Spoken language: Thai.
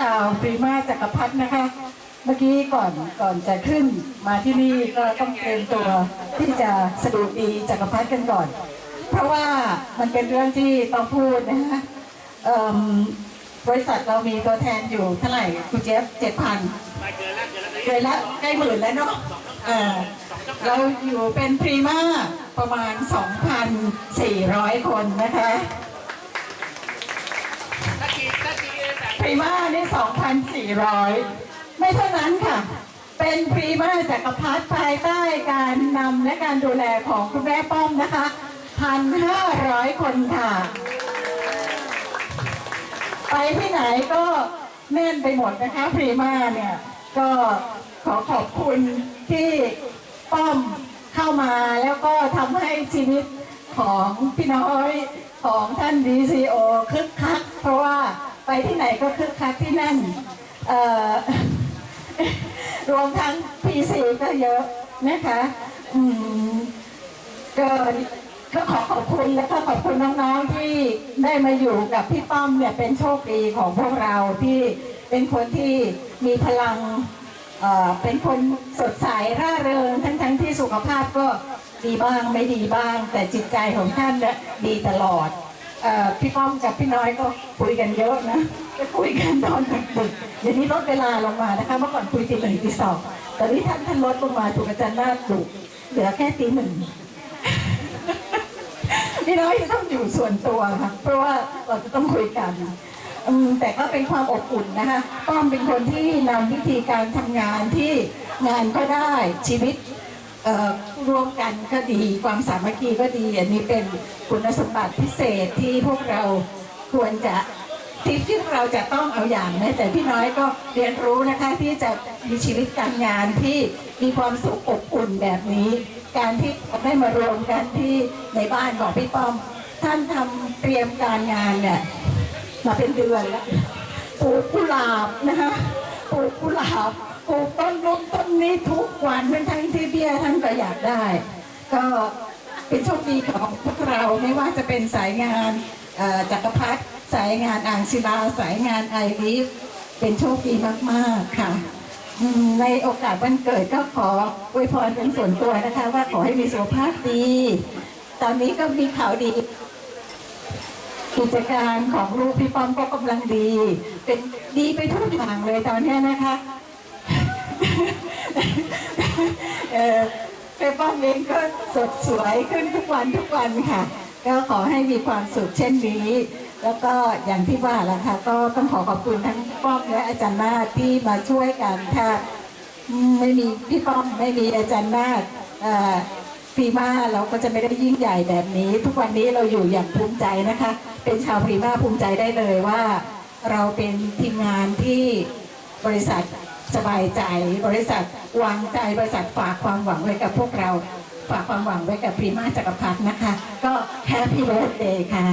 อ้าวปรีมาจักรพัฒนะคะ เมื่อกี้ก่อนก่อนจะขึ้นมาที่นี่ก็ต้องเตรียมตัวที่จะสะดุดีจักรพัฒกันก่อน เพราะว่ามันเป็นเรื่องที่ต้องพูดนะคะเอิ่มบริษัทเรามีตัวแทนอยู่เท่าไหร่คุณเจฟเจ็ดพันเกินละใกล้หมื่นแล้วเนาะเออเราอยู่เป็นพรีมาประมาณ 2,400 คนนะคะ พรีมานี่2,400 ไม่เท่านั้นค่ะ เป็นพรีมาจักรพรรดิภายใต้การนำและการดูแลของคุณแม่ป้อมนะคะ 1,500 คนค่ะ ไปที่ไหนก็แน่นไปหมดนะคะพรีมาเนี่ยก็ขอขอบคุณที่ป้อมเข้ามาแล้วก็ทำให้ชีวิตของพี่น้อยของท่านดีซีโอคึกคักเพราะว่า ไปที่ไหนก็คึกคักที่นั่นรวมทั้งพีซีก็เยอะนะคะก็ก็ขอขอบคุณและก็ขอบคุณน้องๆที่ได้มาอยู่กับพี่ป้อมเนี่ยเป็นโชคดีของพวกเราที่เป็นคนที่มีพลังเเป็นคนสดใสร่าเริงทั้งๆที่สุขภาพก็ดีบ้างไม่ดีบ้าง แต่จิตใจของท่านเนี่ยดีตลอด พี่ป้อมกับพี่น้อยก็คุยกันเยอะนะคุยกันตอนดึกๆเดี๋ยวนี้ลดเวลาลงมานะคะ เมื่อก่อนคุยตีหนึ่งตีสองตอนนี้ท่านท่านลดลงมาถูกอาจารย์นาดุเหลือแค่ตีหนึ่งพี่น้อยจะต้องอยู่ส่วนตัวค่ะเพราะว่าเราจะต้องคุยกันแต่ก็เป็นความอบอุ่นนะคะป้อมเป็นคนที่นำวิธีการทำงานที่งานก็ได้ชีวิต ร่วมกันก็ดีความสามัคคีก็ดี อันนี้เป็นคุณสมบัติพิเศษที่พวกเราควรจะที่ที่เราจะต้องเอาอย่างนะแต่พี่น้อยก็เรียนรู้นะคะที่จะมีชีวิตการงานที่มีความสุขอบอุ่นแบบนี้ การที่ได้มารวมกันที่ในบ้านของพี่ป้อม ท่านทำเตรียมการงานเนี่ยมาเป็นเดือนแล้วปลูกกุหลาบนะคะปลูกกุหลาบ ลูกต้นนู้นต้นนี้ทุกวันเป็นทั้งที่เบี้ยท่านก็อยากได้ ก็เป็นโชคดีของพวกเราไม่ว่าจะเป็นสายงานจักรพรรดิสายงานอ่างศิลาสายงานไอริฟเป็นโชคดีมากๆค่ะในโอกาสวันเกิดก็ขออวยพรเป็นส่วนตัวนะคะ ว่าขอให้มีสุขภาพดี ตอนนี้ก็มีข่าวดี กิจการของลูกพี่ป้อมก็กำลังดี เป็นดีไปทุกอย่างเลยตอนนี้นะคะ เออพี่ป้อมเองก็สดสวยขึ้นทุกวันทุกวันค่ะ ก็ขอให้มีความสุขเช่นนี้ แล้วก็อย่างที่ว่าแหละค่ะ ก็ต้องขอขอบคุณทั้งป้อมและอาจารย์นาฏที่มาช่วยกันถ้าไม่มีพี่ป้อมไม่มีอาจารย์นาฏฟีมาเราก็จะไม่ได้ยิ่งใหญ่แบบนี้ ทุกวันนี้เราอยู่อย่างภูมิใจนะคะ เป็นชาวพรีมาภูมิใจได้เลยว่า เราเป็นทีมงานที่บริษัท สบายใจบริษัทวางใจบริษัทฝากความหวังไว้กับพวกเรา ฝากความหวังไว้กับพรีมาจักรพัฒนะคะ ก็แฮปปี้เบิร์ดเดย์ค่ะ